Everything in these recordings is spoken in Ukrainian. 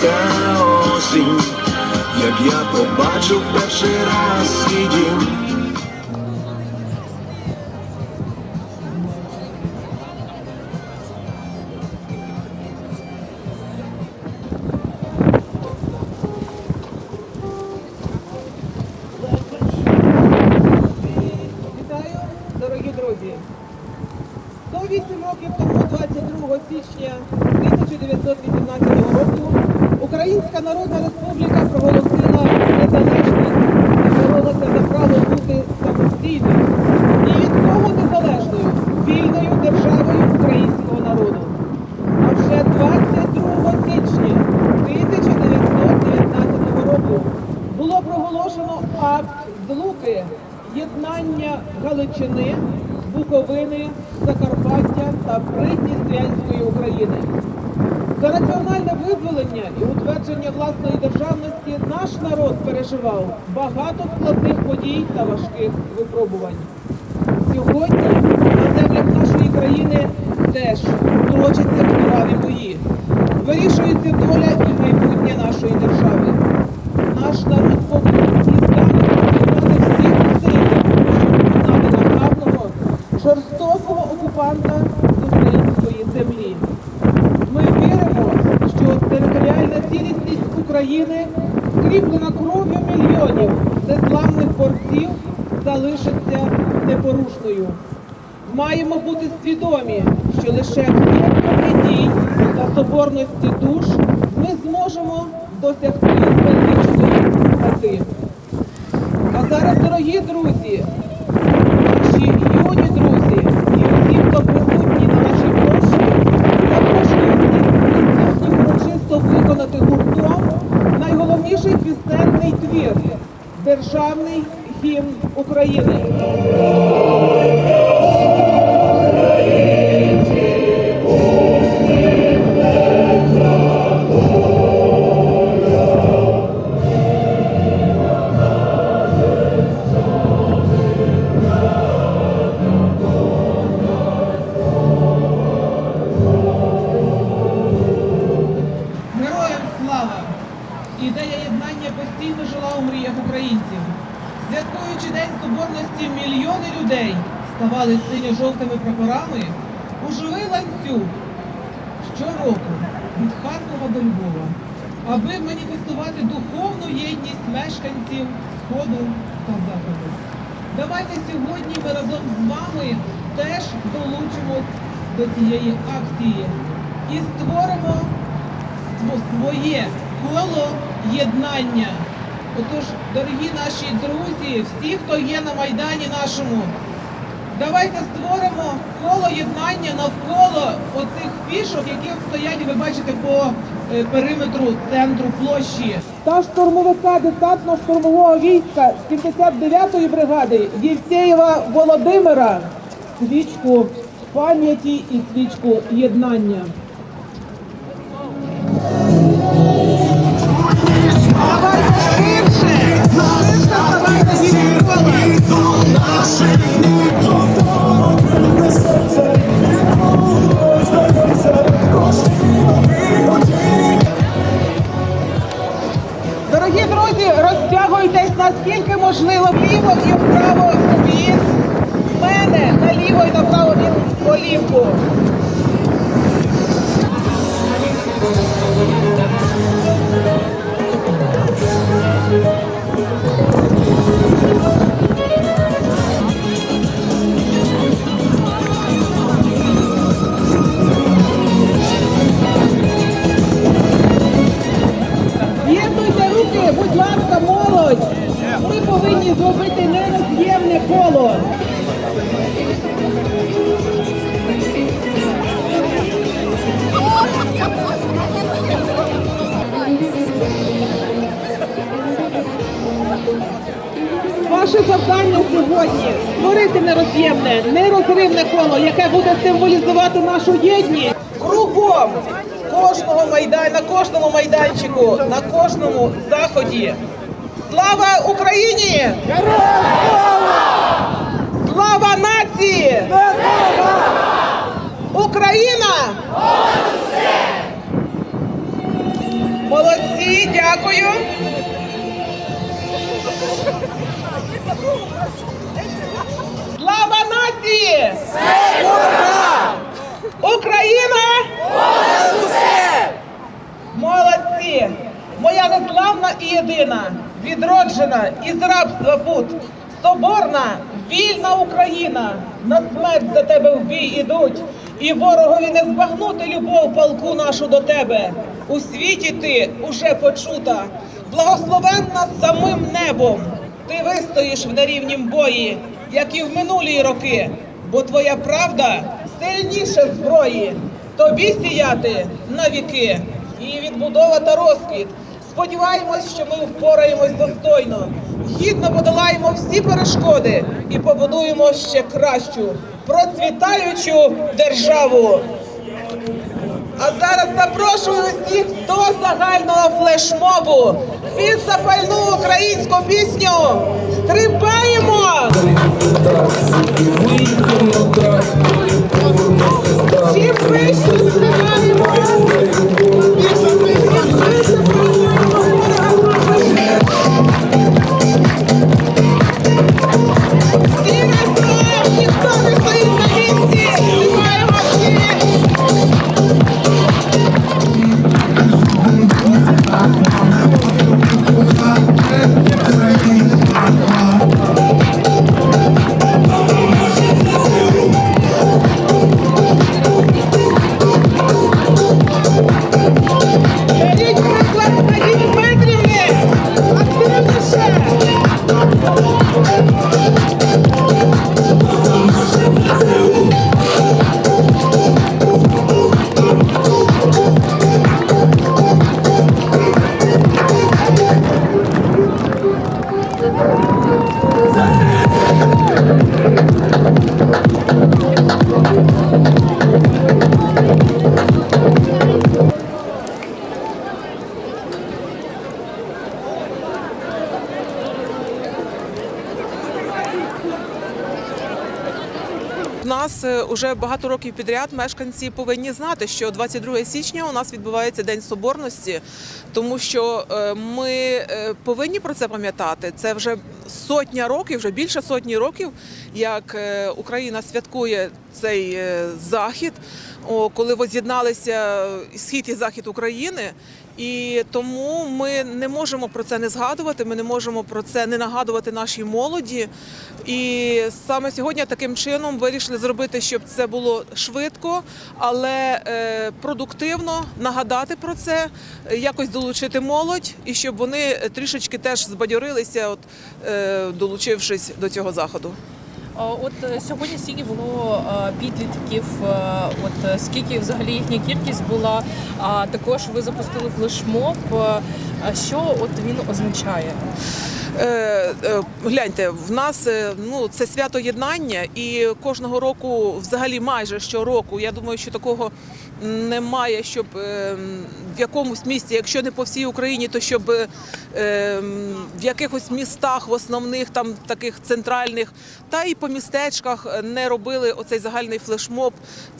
третя осінь, як я побачив перший раз свій дім. Українська Народна Республіка проголосила незалежність і боролася за право бути самостійною і від кого незалежною, вільною державою українського народу. А вже 22 січня 1919 року було проголошено акт злуки єднання Галичини, Буковини, Закарпаття та Придністровської України. За національне визволення і утвердження власної державності наш народ переживав багато складних подій та важких випробувань. Сьогодні на землях нашої країни теж точаться криваві бої. Вирішується доля і майбутнє нашої держави. Наш народ повинен здатний об'єднати всі зусилля, щоб знати нахабного, жорстокого окупанта з української землі. Ми віримо, що територіальна цілісність України, скріплена кров'ю мільйонів незламних борців, залишиться непорушною. Маємо бути свідомі, що лише крепкими дій та соборності душ ми зможемо досягти величної мети. А зараз, дорогі друзі, наші юні друзі і всі, хто присутні на нашій площі, запрошую всіх присутніх урочисто виконати найголовніший пісенний твір Державний гімн України. Героям! Ідея єднання постійно жила у мріях українців. Святкуючи День Соборності, мільйони людей ставали синьо-жовтими прапорами у живий ланцюг щороку від Харкова до Львова, аби маніфестувати духовну єдність мешканців Сходу та Заходу. Давайте сьогодні ми разом з вами теж долучимось до цієї акції і створимо своє коло єднання. Отож, дорогі наші друзі, всі, хто є на Майдані нашому, давайте створимо коло єднання навколо оцих фішок, які стоять, ви бачите, по е, периметру центру площі. Та штурмовика десантно-штурмового війська 79-ї бригади Євсеєва Володимира свічку пам'яті і свічку єднання. Ваше завдання сьогодні створити нероз'ємне, нерозривне коло, яке буде символізувати нашу єдність кругом кожного майдан, на кожному майданчику, на кожному заході. Слава Україні! Слава нації! Україна! Молодці, дякую. Слава нації! Україна! Молодці! Моя незламна і єдина, відроджена із рабства пут, соборна, вільна Україна, на смерть за тебе в бій ідуть, і ворогові не збагнути любов полку нашу до тебе. У світі ти уже почута, благословенна самим небом. Ти вистоїш в нерівнім бої, як і в минулі роки, бо твоя правда сильніше зброї. Тобі сіяти на віки. Її відбудова та розквіт. Сподіваємось, що ми впораємось достойно, гідно подолаємо всі перешкоди і побудуємо ще кращу, процвітаючу державу. А зараз запрошую усіх до загального флешмобу під запальну українську пісню. Стрибаємо! Чим вище стрибаємо! Вже багато років підряд мешканці повинні знати, що 22 січня у нас відбувається День Соборності, тому що е, ми е, повинні про це пам'ятати. Це вже сотня років, вже більше сотні років, як е, Україна святкує цей захід, коли воз'єдналися схід і захід України. І тому ми не можемо про це не згадувати. Ми не можемо про це не нагадувати нашій молоді. І саме сьогодні таким чином вирішили зробити, щоб це було швидко, але е, продуктивно нагадати про це, якось долучити молодь, і щоб вони трішечки теж збадьорилися, от е, долучившись до цього заходу. А От е, сьогодні сіні було е, підлітків, е, от е, скільки взагалі їхня кількість була, а також ви запустили флешмоб. Е, Що от він означає? Е, е, гляньте, в нас е, ну це свято єднання, і кожного року, взагалі, майже щороку, я думаю, що такого немає, щоб е, в якомусь місті, якщо не по всій Україні, то щоб е, в якихось містах, в основних там таких центральних, та і по містечках не робили оцей загальний флешмоб.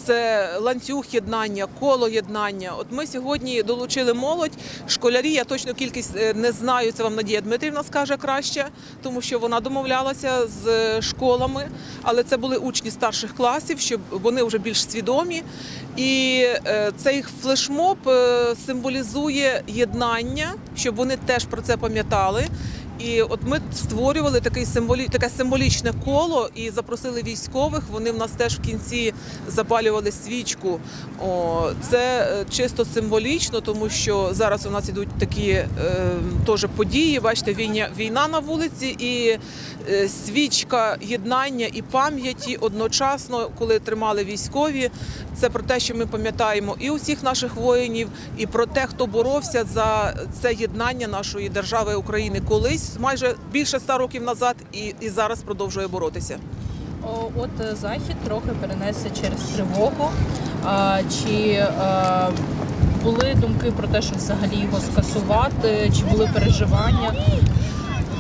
Це ланцюг єднання, коло єднання. От ми сьогодні долучили молодь, школярі. Я точно кількість е, не знаю. Це вам Надія Дмитрівна скаже краще, тому що вона домовлялася з е, школами, але це були учні старших класів, щоб вони вже більш свідомі. І е, цей флешмоб е, символізує єднання, щоб вони теж про це пам'ятали. І от ми створювали такий символі... таке символічне коло і запросили військових. Вони в нас теж в кінці запалювали свічку. О, це е, чисто символічно, тому що зараз у нас ідуть такі е, теж події. Бачите, війна, війна на вулиці і е, свічка єднання і пам'яті одночасно, коли тримали військові. Це про те, що ми пам'ятаємо і усіх наших воїнів, і про те, хто боровся за це єднання нашої держави України колись, майже більше ста років назад, і, і зараз продовжує боротися. От е, захід трохи перенесся через тривогу. А, Чи е, були думки про те, щоб взагалі його скасувати? Чи були переживання?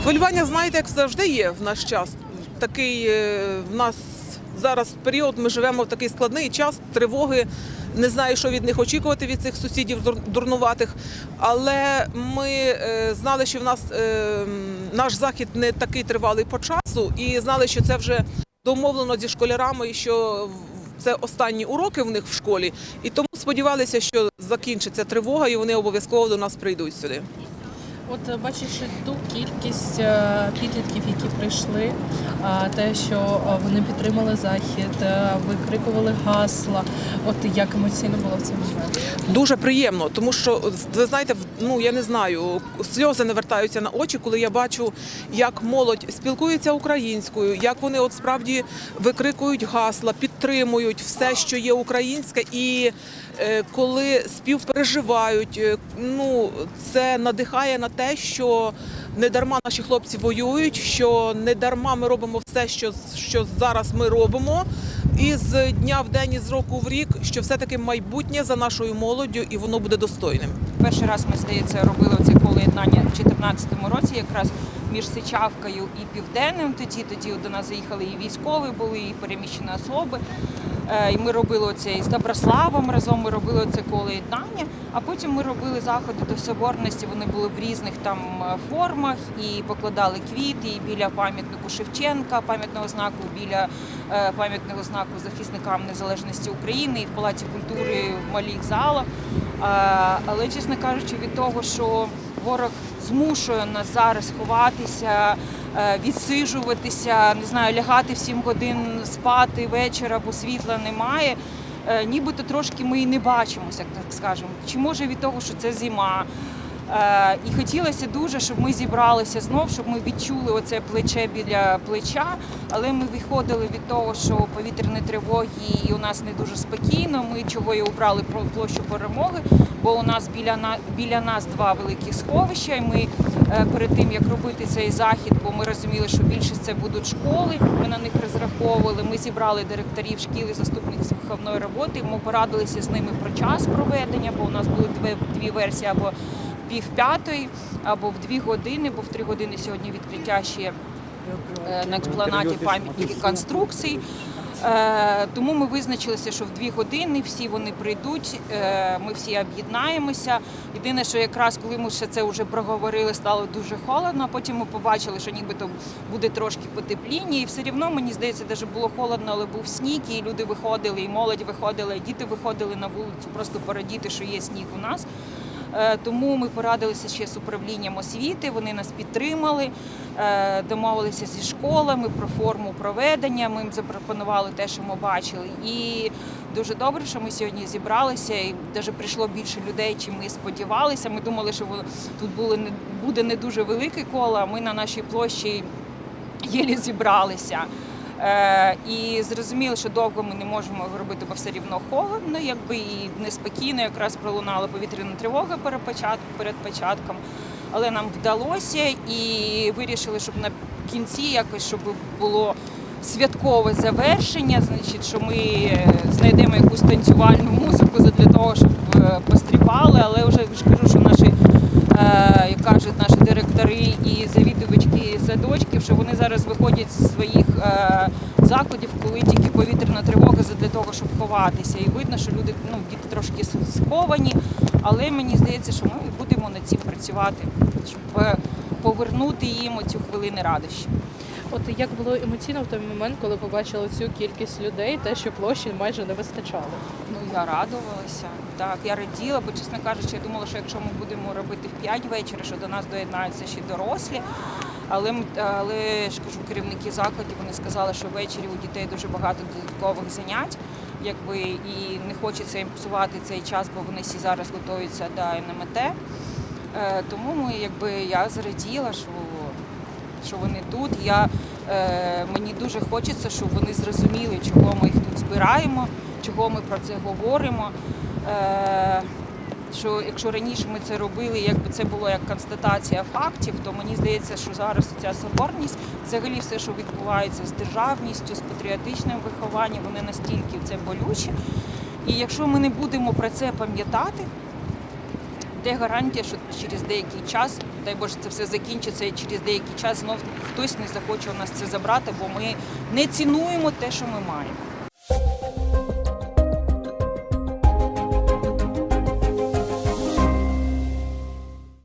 Хвилювання, знаєте, як завжди є в наш час. такий е, в нас зараз період. Ми живемо в такий складний час тривоги. Не знаю, що від них очікувати від цих сусідів дур- дурнуватих. Але ми е, знали, що в нас е, наш захід не такий тривалий по часу, і знали, що це вже домовлено зі школярами, що це останні уроки в них в школі, і тому сподівалися, що закінчиться тривога, і вони обов'язково до нас прийдуть сюди. От е, бачиш ту кількість е, підлітків, які прийшли, а, те, що е, вони підтримали захід, е, викрикували гасла. От як емоційно було в цей момент? Дуже приємно, тому що ви знаєте, ну я не знаю, сльози не вертаються на очі, коли я бачу, як молодь спілкується українською, як вони от справді викрикують гасла, підтримують все, що є українське, і е, коли співпереживають, е, ну це надихає на те, що не дарма наші хлопці воюють, що не дарма ми робимо все, що, що зараз ми робимо. І з дня в день, і з року в рік, що все-таки майбутнє за нашою молоддю, і воно буде достойним. Перший раз ми, здається, робили це коло єднання в 2014 році, якраз між Сичавкою і Південним. Тоді тоді до нас заїхали і військові були, і переміщені особи. Е, І ми робили це з Доброславом разом. Ми робили це коло єднання. А потім ми робили заходи до соборності. Вони були в різних там е, формах і покладали квіти і біля пам'ятнику Шевченка, пам'ятного знаку, біля е, пам'ятного знаку захисникам незалежності України і в Палаці культури в малих залах. Але, чесно кажучи, від того, що ворог змушує нас зараз ховатися, е, відсижуватися, не знаю, лягати в 7 годин спати вечора, бо світла немає. е, Нібито трошки ми і не бачимося, так скажемо. Чи може від того, що це зима? Е, І хотілося дуже, щоб ми зібралися знов, щоб ми відчули оце плече біля плеча. Але ми виходили від того, що повітряні тривоги і у нас не дуже спокійно. Ми чого і обрали площу перемоги, бо у нас біля біля нас два великі сховища. І ми е, перед тим як робити цей захід, бо ми розуміли, що більшість це будуть школи. Ми на них розраховували. Ми зібрали директорів шкіл і заступників виховної роботи. Ми порадилися з ними про час проведення, бо у нас були дві, дві версії або пів п'ятої, або в дві години, бо в три години сьогодні відкриття ще е, на експланаті пам'ятники конструкцій. Е, Тому ми визначилися, що в дві години всі вони прийдуть, е, ми всі об'єднаємося. Єдине, що якраз коли ми ще це вже проговорили, стало дуже холодно. а Потім ми побачили, що нібито буде трошки потепління, і все рівно мені здається, навіть було холодно, але був сніг, і люди виходили, і молодь виходила, і діти виходили на вулицю, просто порадіти, що є сніг у нас. Е, Тому ми порадилися ще з управлінням освіти. Вони нас підтримали, е, домовилися зі школами про форму проведення. Ми їм запропонували те, що ми бачили. І дуже добре, що ми сьогодні зібралися, і навіть прийшло більше людей, чим ми сподівалися. Ми думали, що тут було не буде не дуже велике коло. а Ми на нашій площі єлі зібралися. Е, і зрозуміли, що довго ми не можемо робити, бо все рівно холодно, якби і неспокійно. Якраз пролунала повітряна тривога перед почат- перед початком. Але нам вдалося і вирішили, щоб на кінці якось щоб було святкове завершення. Значить, що ми е, знайдемо якусь танцювальну музику для того, щоб е, пострібали. Але вже кажу, що наші як кажуть наші директори і садочків, що вони зараз виходять з своїх е, закладів, коли тільки повітряна тривога для того, щоб ховатися. І видно, що люди ну діти трошки сковані, але мені здається, що ми будемо над цим працювати, щоб е, повернути їм цю хвилини радощі. От як було емоційно в той момент, коли побачили цю кількість людей, те, що площі майже не вистачало. Ну я радувалася. Так, я раділа, бо чесно кажучи, я думала, що якщо ми будемо робити в 5 вечора, що до нас доєднаються ще дорослі. Але але ж кажу, керівники закладів вони сказали, що ввечері у дітей дуже багато додаткових занять, якби і не хочеться їм псувати цей час, бо вони всі зараз готуються до НМТ. Е, тому ми, якби я зраділа, що, що вони тут. Я, е, мені дуже хочеться, щоб вони зрозуміли, чого ми їх тут збираємо, чого ми про це говоримо. Е, що якщо раніше ми це робили, якби це було як констатація фактів, то мені здається, що зараз ця соборність, взагалі все, що відбувається з державністю, з патріотичним вихованням, вони настільки це болючі. І якщо ми не будемо про це пам'ятати, де гарантія, що через деякий час, дай Боже, це все закінчиться і через деякий час знов хтось не захоче у нас це забрати, бо ми не цінуємо те, що ми маємо.